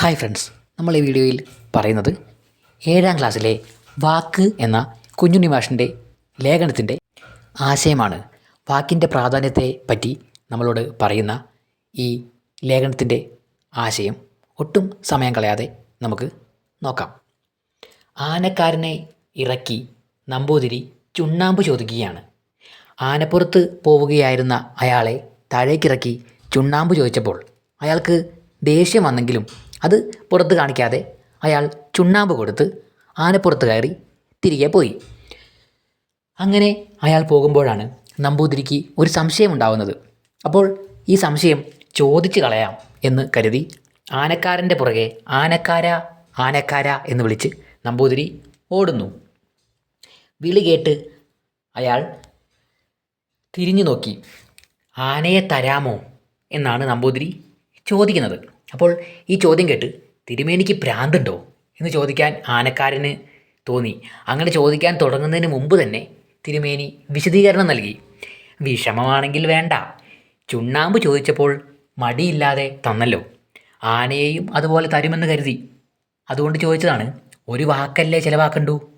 Hi friends നമ്മൾ ഈ വീഡിയോയിൽ പറയുന്നത് ഏഴാം ക്ലാസ്സിലെ വാക്ക് എന്ന കുഞ്ഞുണ്ണി മാഷിന്റെ ലേഖനത്തിന്റെ ആശയമാണ്. വാക്കിന്റെ പ്രാധാന്യത്തെ പറ്റി നമ്മളോട് പറയുന്ന ഈ ലേഖനത്തിന്റെ ആശയം ഒട്ടും സമയം കളയാതെ നമുക്ക് നോക്കാം. ആനക്കാരനെ ഇറക്കി നമ്പൂതിരി ചുണ്ണാമ്പ് ചോദിക്കുകയാണ്. ആനപ്പുറത്ത് പോവുകയായിരുന്ന അയാളെ താഴേക്കിറക്കി ചുണ്ണാമ്പ് ചോദിച്ചപ്പോൾ അയാൾക്ക് ദേഷ്യം വന്നെങ്കിലും അത് പുറത്ത് കാണിക്കാതെ അയാൾ ചുണ്ണാമ്പ് കൊടുത്ത് ആനപ്പുറത്ത് കയറി തിരികെ പോയി. അങ്ങനെ അയാൾ പോകുമ്പോഴാണ് നമ്പൂതിരിക്ക് ഒരു സംശയം ഉണ്ടാവുന്നത്. അപ്പോൾ ഈ സംശയം ചോദിച്ചു കളയാം എന്ന് കരുതി ആനക്കാരന്റെ പുറകെ ആനക്കാര ആനക്കാര എന്ന് വിളിച്ച് നമ്പൂതിരി ഓടുന്നു. വിളി കേട്ട് അയാൾ തിരിഞ്ഞു നോക്കി. ആനയെ തരാമോ എന്നാണ് നമ്പൂതിരി ചോദിക്കുന്നത്. അപ്പോൾ ഈ ചോദ്യം കേട്ട് തിരുമേനിക്ക് ഭ്രാന്തുണ്ടോ എന്ന് ചോദിക്കാൻ ആനക്കാരന് തോന്നി. അങ്ങനെ ചോദിക്കാൻ തുടങ്ങുന്നതിന് മുമ്പ് തന്നെ തിരുമേനി വിശദീകരണം നൽകി. വിഷമമാണെങ്കിൽ വേണ്ട. ചുണ്ണാമ്പ് ചോദിച്ചപ്പോൾ മടിയില്ലാതെ തന്നല്ലോ. ആനയെയും അതുപോലെ തരുമെന്ന് കരുതി. അതുകൊണ്ട് ചോദിച്ചതാണ് ഒരു വാക്കല്ലേ ചിലവാക്കണ്ടു?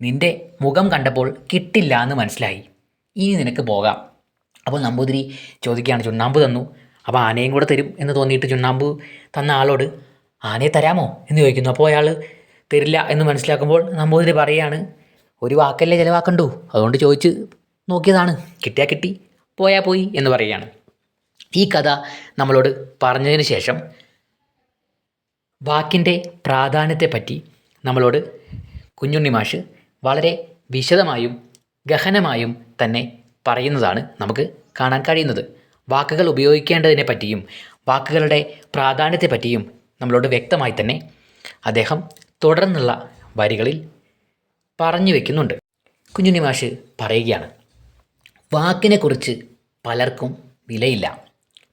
നിന്റെ മുഖം കണ്ടപ്പോൾ കിട്ടില്ല എന്ന് മനസ്സിലായി. ഇനി നിനക്ക് പോകാം. അപ്പോൾ നമ്പൂതിരി ചോദിക്കുകയാണ് ചുണ്ണാമ്പ് തന്നു. അപ്പോൾ ആനയും കൂടെ തരും എന്ന് തോന്നിയിട്ട് ചുണ്ണാമ്പ് തന്ന ആളോട് ആനയെ തരാമോ? എന്ന് ചോദിക്കുന്നു. അപ്പോൾ അയാൾ തരില്ല എന്ന് മനസ്സിലാക്കുമ്പോൾ നമ്പൂതിരി പറയുകയാണ് ഒരു വാക്കല്ലേ ചിലവാക്കണ്ടു? അതുകൊണ്ട് ചോദിച്ച് നോക്കിയതാണ്. കിട്ടിയാൽ കിട്ടി പോയാൽ പോയി എന്ന് പറയുകയാണ്. ഈ കഥ നമ്മളോട് പറഞ്ഞതിന് ശേഷം വാക്കിന്റെ പ്രാധാന്യത്തെപ്പറ്റി നമ്മളോട് കുഞ്ഞുണ്ണി മാഷ് വളരെ വിശദമായും ഗഹനമായും തന്നെ പറയുന്നതാണ് നമുക്ക് കാണാൻ കഴിയുന്നത്. വാക്കുകൾ ഉപയോഗിക്കേണ്ടതിനെ പറ്റിയും വാക്കുകളുടെ പ്രാധാന്യത്തെപ്പറ്റിയും നമ്മളോട് വ്യക്തമായി തന്നെ അദ്ദേഹം തുടർന്നുള്ള വരികളിൽ പറഞ്ഞു വയ്ക്കുന്നുണ്ട് കുഞ്ഞുണ്ണി മാഷ് പറയുകയാണ് വാക്കിനെക്കുറിച്ച് പലർക്കും വിലയില്ല.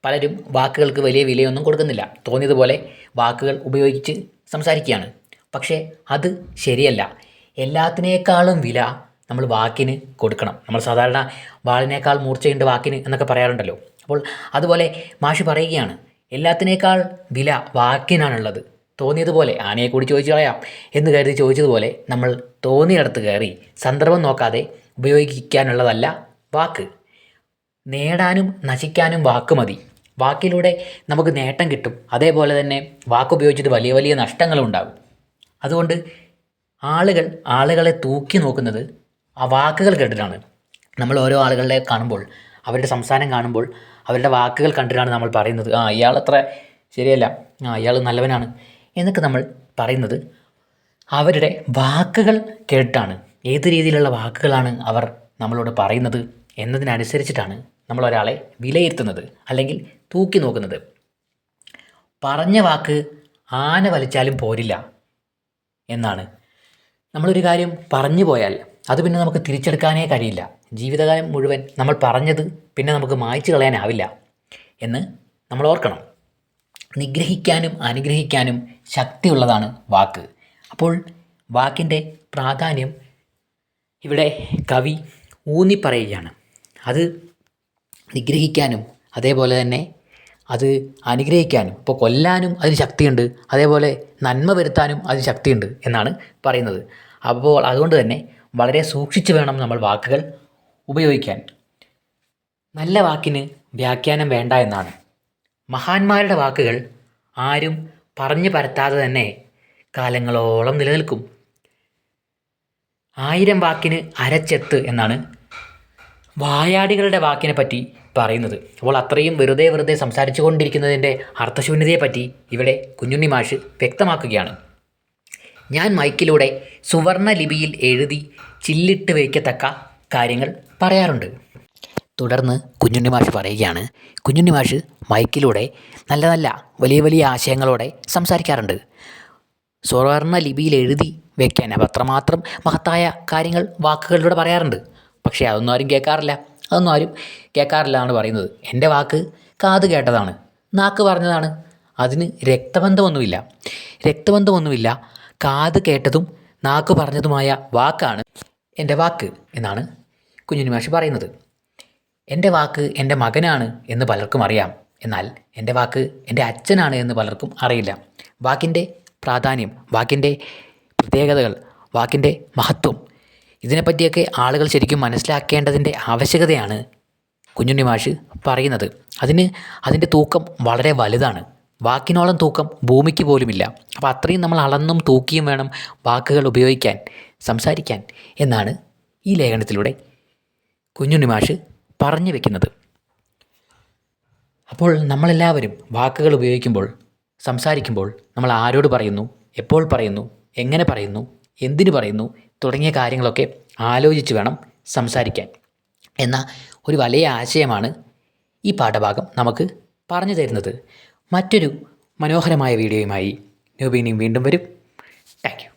പലരും വാക്കുകൾക്ക് വലിയ വിലയൊന്നും കൊടുക്കുന്നില്ല. തോന്നിയതുപോലെ വാക്കുകൾ ഉപയോഗിച്ച് സംസാരിക്കുകയാണ്. പക്ഷേ അത് ശരിയല്ല. എല്ലാത്തിനേക്കാളും വില നമ്മൾ വാക്കിന് കൊടുക്കണം. നമ്മൾ സാധാരണ വാളിനേക്കാൾ മൂർച്ചയുണ്ട് വാക്കിന് എന്നൊക്കെ പറയാറുണ്ടല്ലോ. അപ്പോൾ അതുപോലെ മാഷ് പറയുകയാണ് എല്ലാത്തിനേക്കാൾ വില വാക്കിനാണുള്ളത്. തോന്നിയതുപോലെ ആനയെ കൂടി ചോദിച്ചു കളയാം. എന്ന് കരുതി ചോദിച്ചതുപോലെ നമ്മൾ തോന്നിയിടത്ത് കയറി സന്ദർഭം നോക്കാതെ ഉപയോഗിക്കാനുള്ളതല്ല വാക്ക്. നേടാനും നശിക്കാനും വാക്ക് മതി. വാക്കിലൂടെ നമുക്ക് നേട്ടം കിട്ടും. അതേപോലെ തന്നെ വാക്ക് ഉപയോഗിച്ചിട്ട് വലിയ വലിയ നഷ്ടങ്ങളും ഉണ്ടാകും. അതുകൊണ്ട് ആളുകൾ ആളുകളെ തൂക്കി നോക്കുന്നത് ആ വാക്കുകൾ കേട്ടിട്ടാണ്. നമ്മൾ ഓരോ ആളുകളെ കാണുമ്പോൾ അവരുടെ സംസാരം കാണുമ്പോൾ അവരുടെ വാക്കുകൾ കണ്ടിട്ടാണ് നമ്മൾ പറയുന്നത്. ആ ഇയാൾ അത്ര ശരിയല്ല. ആ ഇയാൾ നല്ലവനാണ്. എന്നൊക്കെ നമ്മൾ പറയുന്നത് അവരുടെ വാക്കുകൾ കേട്ടാണ് ഏത് രീതിയിലുള്ള വാക്കുകളാണ് അവർ നമ്മളോട് പറയുന്നത് എന്നതിനനുസരിച്ചിട്ടാണ് നമ്മൾ ഒരാളെ വിലയിരുത്തുന്നത് അല്ലെങ്കിൽ തൂക്കി നോക്കുന്നത്. പറഞ്ഞ വാക്ക് ആന വലിച്ചാലും പോരില്ല എന്നാണ്. നമ്മളൊരു കാര്യം പറഞ്ഞു പോയാൽ അത് പിന്നെ നമുക്ക് തിരിച്ചെടുക്കാനേ കഴിയില്ല. ജീവിതകാലം മുഴുവൻ നമ്മൾ പറഞ്ഞത് പിന്നെ നമുക്ക് മായ്ച്ചു കളയാനാവില്ല എന്ന് നമ്മൾ ഓർക്കണം. നിഗ്രഹിക്കാനും അനുഗ്രഹിക്കാനും ശക്തിയുള്ളതാണ് വാക്ക്. അപ്പോൾ വാക്കിന്റെ പ്രാധാന്യം ഇവിടെ കവി ഊന്നി പറയുകയാണ്. അത് നിഗ്രഹിക്കാനും അതേപോലെ തന്നെ അത് അനുഗ്രഹിക്കാനും ഇപ്പോൾ കൊല്ലാനും അതിന് ശക്തിയുണ്ട് അതേപോലെ നന്മ വരുത്താനും അതിന് ശക്തിയുണ്ട് എന്നാണ് പറയുന്നത്. അപ്പോൾ അതുകൊണ്ട് തന്നെ വളരെ സൂക്ഷിച്ച് വേണം നമ്മൾ വാക്കുകൾ ഉപയോഗിക്കാൻ. നല്ല വാക്കിന് വ്യാഖ്യാനം വേണ്ട എന്നാണ്. മഹാന്മാരുടെ വാക്കുകൾ ആരും പറഞ്ഞു പരത്താതെ തന്നെ കാലങ്ങളോളം നിലനിൽക്കും. ആയിരം വാക്കിന് അരച്ചെത്ത് എന്നാണ് വായാടികളുടെ വാക്കിനെ പറ്റി പറയുന്നത്. അപ്പോൾ അത്രയും വെറുതെ വെറുതെ സംസാരിച്ചു കൊണ്ടിരിക്കുന്നതിന്റെ അർത്ഥശൂന്യതയെപ്പറ്റി ഇവിടെ കുഞ്ഞുണ്ണി മാഷ് വ്യക്തമാക്കുകയാണ്. ഞാൻ മൈക്കിലൂടെ സുവർണ ലിപിയിൽ എഴുതി ചില്ലിട്ട് വയ്ക്കത്തക്ക കാര്യങ്ങൾ പറയാറുണ്ട്. തുടർന്ന് കുഞ്ഞുണ്ണി മാഷ് പറയുകയാണ്. കുഞ്ഞുണ്ണി മാഷ് മൈക്കിലൂടെ നല്ല നല്ല വലിയ വലിയ ആശയങ്ങളോടെ സംസാരിക്കാറുണ്ട്. സ്വർണ ലിപിയിൽ എഴുതി വെക്കാൻ അത്രമാത്രം മഹത്തായ കാര്യങ്ങൾ വാക്കുകളിലൂടെ പറയാറുണ്ട്. പക്ഷേ അതൊന്നും ആരും കേൾക്കാറില്ല. അതൊന്നും ആരും കേൾക്കാറില്ല എന്നാണ് പറയുന്നത്. എന്റെ വാക്ക് കാത് കേട്ടതാണ്. നാക്ക് പറഞ്ഞതാണ്. അതിന് രക്തബന്ധമൊന്നുമില്ല. രക്തബന്ധമൊന്നുമില്ല. കാത് കേട്ടതും നാക്ക് പറഞ്ഞതുമായ വാക്കാണ് എന്റെ വാക്ക് എന്നാണ് കുഞ്ഞുണ്ണി മാഷി പറയുന്നത്. എന്റെ വാക്ക് എന്റെ മകനാണ് എന്ന് പലർക്കും അറിയാം. എന്നാൽ എന്റെ വാക്ക് എന്റെ അച്ഛനാണ് എന്ന് പലർക്കും അറിയില്ല. വാക്കിന്റെ പ്രാധാന്യം വാക്കിന്റെ പ്രത്യേകതകൾ വാക്കിന്റെ മഹത്വം ഇതിനെപ്പറ്റിയൊക്കെ ആളുകൾ ശരിക്കും മനസ്സിലാക്കേണ്ടതിന്റെ ആവശ്യകതയാണ് കുഞ്ഞുണ്ണി മാഷ് പറയുന്നത്. അതിന് അതിന്റെ തൂക്കം വളരെ വലുതാണ്. വാക്കിനോളം തൂക്കം ഭൂമിക്ക് പോലുമില്ല. അപ്പോൾ അത്രയും നമ്മൾ അളന്നും തൂക്കിയും വേണം വാക്കുകൾ ഉപയോഗിക്കാൻ സംസാരിക്കാൻ എന്നാണ് ഈ ലേഖനത്തിലൂടെ കുഞ്ഞുണ്ണി മാഷ് പറഞ്ഞു വെക്കുന്നത്. അപ്പോൾ നമ്മളെല്ലാവരും വാക്കുകൾ ഉപയോഗിക്കുമ്പോൾ സംസാരിക്കുമ്പോൾ നമ്മൾ ആരോട് പറയുന്നു എപ്പോൾ പറയുന്നു എങ്ങനെ പറയുന്നു എന്തിനു പറയുന്നു തുടങ്ങിയ കാര്യങ്ങളൊക്കെ ആലോചിച്ച് വേണം സംസാരിക്കാൻ. എന്ന ഒരു വലിയ ആശയമാണ് ഈ പാഠഭാഗം നമുക്ക് പറഞ്ഞു തരുന്നത്. മറ്റൊരു മനോഹരമായ വീഡിയോയുമായി ന്യൂബീനിയും വീണ്ടും വരും. താങ്ക്